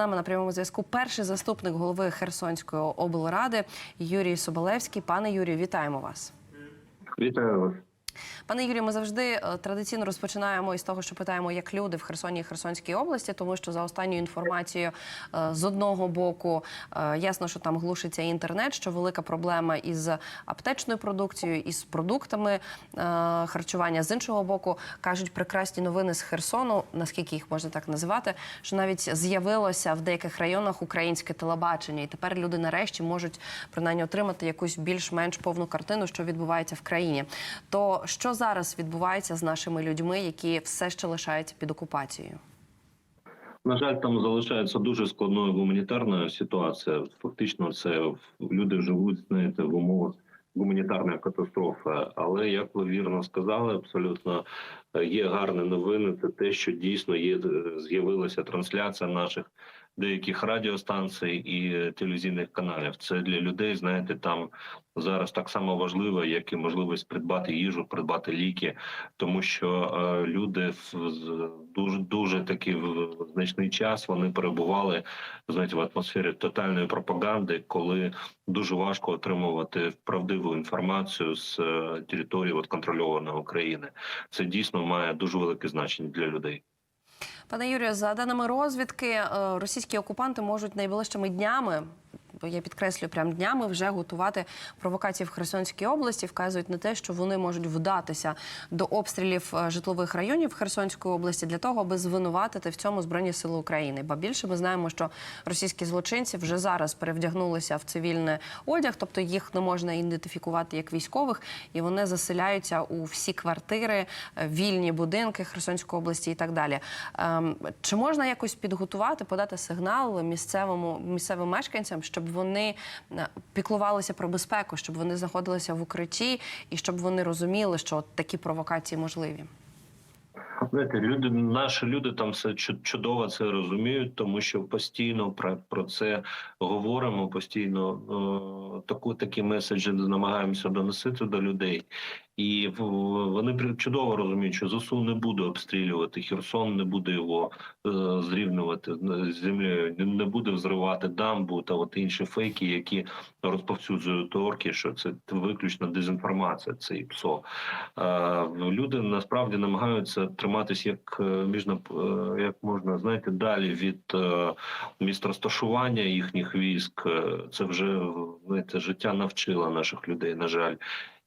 нами на прямому зв'язку перший заступник голови Херсонської облради Юрій Соболевський. Пане Юрію, вітаємо вас. Вітаю вас. Пане Юрію, ми завжди е, традиційно розпочинаємо із того, що питаємо, як люди в Херсоні і Херсонській області, тому що за останньою інформацією е, з одного боку е, ясно, що там глушиться інтернет, що велика проблема із аптечною продукцією, із продуктами харчування. З іншого боку, кажуть прекрасні новини з Херсону, наскільки їх можна так називати, що навіть з'явилося в деяких районах українське телебачення, і тепер люди нарешті можуть принаймні отримати якусь більш-менш повну картину, що відбувається в країні. То що зараз відбувається з нашими людьми, які все ще лишаються під окупацією? На жаль, там залишається дуже складною гуманітарна ситуація. Фактично, це люди живуть знаєте, в умовах гуманітарної катастрофи. Але як ви вірно сказали, абсолютно е, є гарні новини. Це те, що дійсно є е, з'явилася трансляція наших деяких радіостанцій і телевізійних каналів. Це для людей, знаєте, там зараз так само важливо, як і можливість придбати їжу, придбати ліки, тому що е, люди дуже дуже таки в значний час вони перебували знаєте, в атмосфері тотальної пропаганди, коли дуже важко отримувати правдиву інформацію з е, території от, контрольованої України. Це дійсно має дуже велике значення для людей. Пане Юрію, за даними розвідки, е, російські окупанти можуть найближчими днями. Я підкреслюю прям днями вже готувати провокації в Херсонській області. Вказують на те, що вони можуть вдатися до обстрілів е, житлових районів Херсонської області для того, аби звинуватити в цьому збройні сили України. Ба більше ми знаємо, що російські злочинці вже зараз перевдягнулися в цивільний одяг, тобто їх не можна ідентифікувати як військових, і вони заселяються у всі квартири, е, вільні будинки Херсонської області і так далі. Ем, Чи можна якось підготувати, подати сигнал місцевому місцевим мешканцям, щоб вони піклувалися про безпеку, щоб вони знаходилися в укритті і щоб вони розуміли, що такі провокації можливі? Знаєте, люди, наші люди там все чудово це розуміють, тому що постійно про, про це говоримо. Постійно е, таку такі меседжі намагаємося доносити до людей, і вони чудово розуміють, що ЗСУ не буде обстрілювати Херсон, не буде його е, зрівнювати з землею, не, буде взривати дамбу та от інші фейки, які розповсюджують орки, що це виключно дезінформація. Це і ПСО. Е, Люди насправді намагаються триматись як е, міжна е, як можна знаєте далі від е, місць розташування їхніх військ. Е, Це вже знаєте, життя навчило наших людей, на жаль,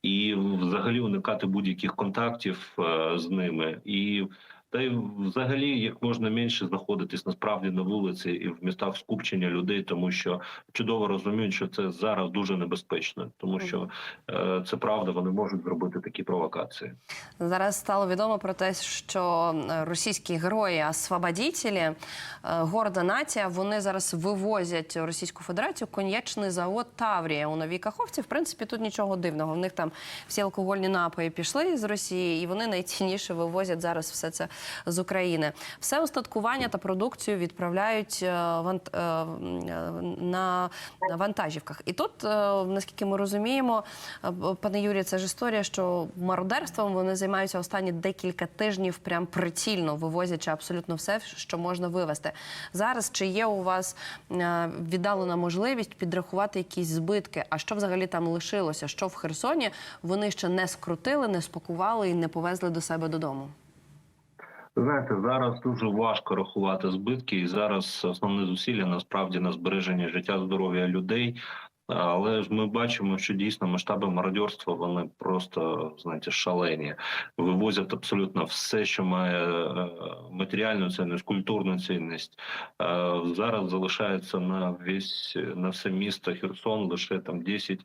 і взагалі уникати будь-яких контактів е, з ними і. Та й взагалі як можна менше знаходитись насправді на вулиці і в містах скупчення людей, тому що чудово розуміють, що це зараз дуже небезпечно, тому що е, це правда, вони можуть зробити такі провокації. Зараз стало відомо про те, що е, російські герої освободітелі, е, горда нація, вони зараз вивозять у Російську Федерацію коньячний завод Таврія у Новій Каховці. В принципі, тут нічого дивного. В них там всі алкогольні напої пішли з Росії, і вони найцінніше вивозять зараз все це з України. Все устаткування та продукцію відправляють е, е, е, на вантажівках. І тут, наскільки ми розуміємо, пане Юрію, це ж історія, що мародерством вони займаються останні декілька тижнів, прям прицільно вивозячи абсолютно все, що можна вивезти. Зараз чи є у вас віддалена можливість підрахувати якісь збитки? А що взагалі там лишилося? Що в Херсоні вони ще не скрутили, не спакували і не повезли до себе додому? Знаєте, зараз дуже важко рахувати збитки, і зараз основне зусилля насправді на збереження життя здоров'я людей. Але ж ми бачимо, що дійсно масштаби мародерства вони просто знаєте шалені. Вивозять абсолютно все, що має е, матеріальну цінність, культурну цінність. Е, Зараз залишається на весь на все місто Херсон лише там 10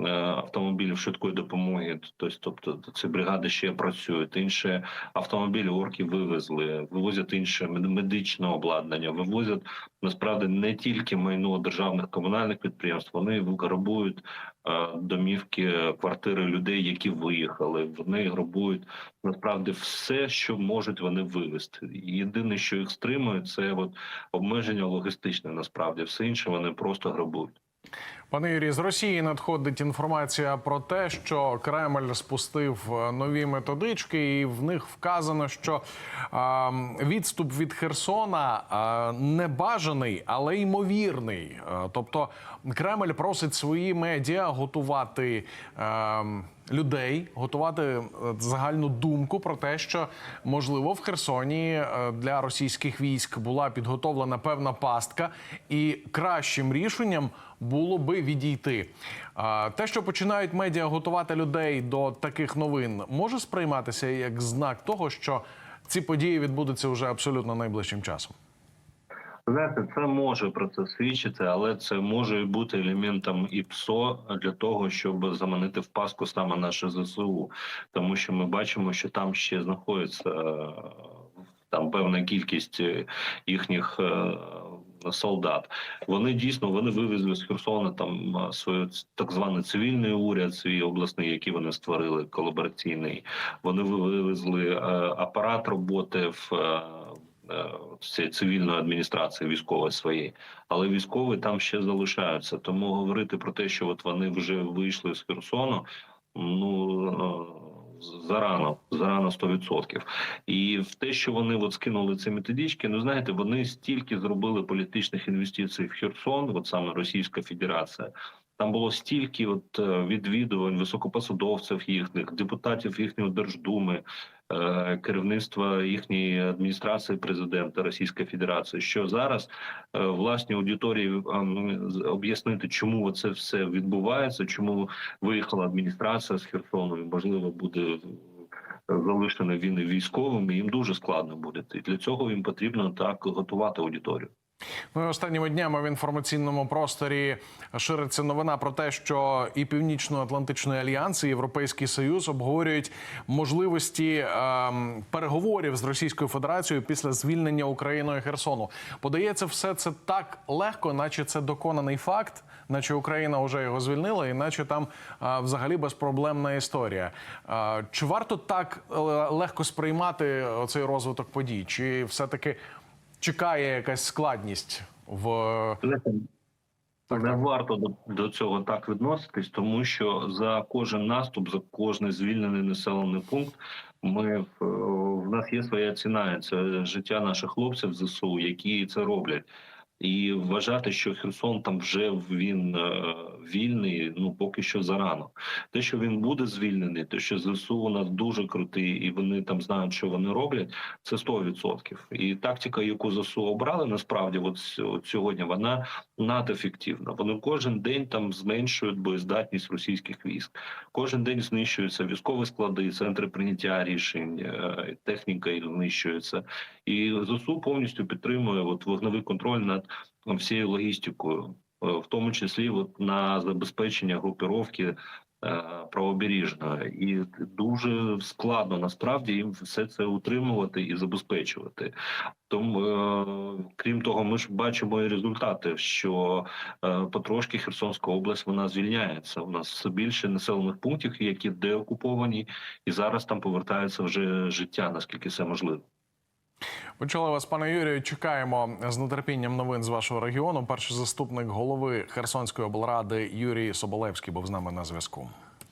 е, автомобілів швидкої допомоги. Тобто, тобто ці бригади ще працюють. Інші автомобілі орки вивезли, вивозять інше медичне обладнання, вивозять насправді не тільки майно державних комунальних підприємств, вони грабують е, домівки, квартири людей, які виїхали. Вони грабують насправді все, що можуть вони вивезти. Єдине, що їх стримує, це от обмеження логістичне. Насправді все інше вони просто грабують. Пане Юрій, з Росії надходить інформація про те, що Кремль спустив е, нові методички, і в них вказано, що відступ від Херсона не бажаний, але ймовірний. Е, Тобто Кремль просить свої медіа готувати. е, Людей готувати загальну думку про те, що можливо в Херсоні для російських військ була підготовлена певна пастка, і кращим рішенням було би відійти. Те, що починають медіа готувати людей до таких новин, може сприйматися як знак того, що ці події відбудуться вже абсолютно найближчим часом. Знаєте, це може про це свідчити, але це може бути елементом і ПСО для того, щоб заманити в паску саме наше ЗСУ, тому що ми бачимо, що там ще знаходиться е, там певна кількість е, їхніх. Солдат вони дійсно вони вивезли з Херсона там свою так званий цивільний уряд, свій обласний, який вони створили колабораційний. Вони вивезли е, апарат роботи в е, е, цивільної адміністрації військової своєї, але військові там ще залишаються. Тому говорити про те, що от вони вже вийшли з Херсону, ну зарано, зарано 100%. І в те, що вони от скинули ці методички, ну знаєте, вони стільки зробили політичних інвестицій в Херсон, от саме Російська Федерація. Там було стільки от е, відвідувань високопосадовців їхніх, депутатів їхньої держдуми, е, керівництва їхньої адміністрації президента Російської Федерації, що зараз е, власні аудиторії з- об'яснити, чому це все відбувається, чому виїхала адміністрація з Херсону, і можливо буде залишена він і військовими. Їм дуже складно буде. І для цього їм потрібно так готувати аудиторію. Ну і останніми днями в інформаційному просторі шириться новина про те, що і Північно-Атлантичний альянс, і Європейський Союз обговорюють можливості ем, переговорів з Російською Федерацією після звільнення Україною Херсону. Подається все це так легко, наче це доконаний факт, наче Україна вже його звільнила, і наче там а, взагалі безпроблемна історія. А, чи варто так е, легко сприймати оцей розвиток подій? Чи все таки чекає якась складність в так, Не варто до, до цього так відноситись, тому що за кожен наступ, за кожний звільнений населений пункт, ми в, в нас є своя ціна. Це життя наших хлопців ЗСУ, які це роблять. І вважати, що Херсон там вже він е, вільний, ну поки що зарано. Те, що він буде звільнений, те, що ЗСУ у нас дуже крутий, і вони там знають, що вони роблять, це 100%. І тактика, яку ЗСУ обрали, насправді, от, от сьогодні вона надефективна. Вони кожен день там зменшують боєздатність російських військ. Кожен день знищуються військові склади, центри прийняття рішень, е, техніка знищується. І ЗСУ повністю підтримує от вогневий контроль над всією логістикою, е, в тому числі от на забезпечення групіровки е, правобережної. І дуже складно насправді їм все це утримувати і забезпечувати. Тому, е, крім того, ми ж бачимо і результати, що потрошки Херсонська область вона звільняється. У нас все більше населених пунктів, які деокуповані, і зараз там повертається вже життя, наскільки це можливо. Почули вас, пане Юрію. Чекаємо з нетерпінням новин з вашого регіону. Перший заступник голови Херсонської облради Юрій Соболевський був з нами на зв'язку.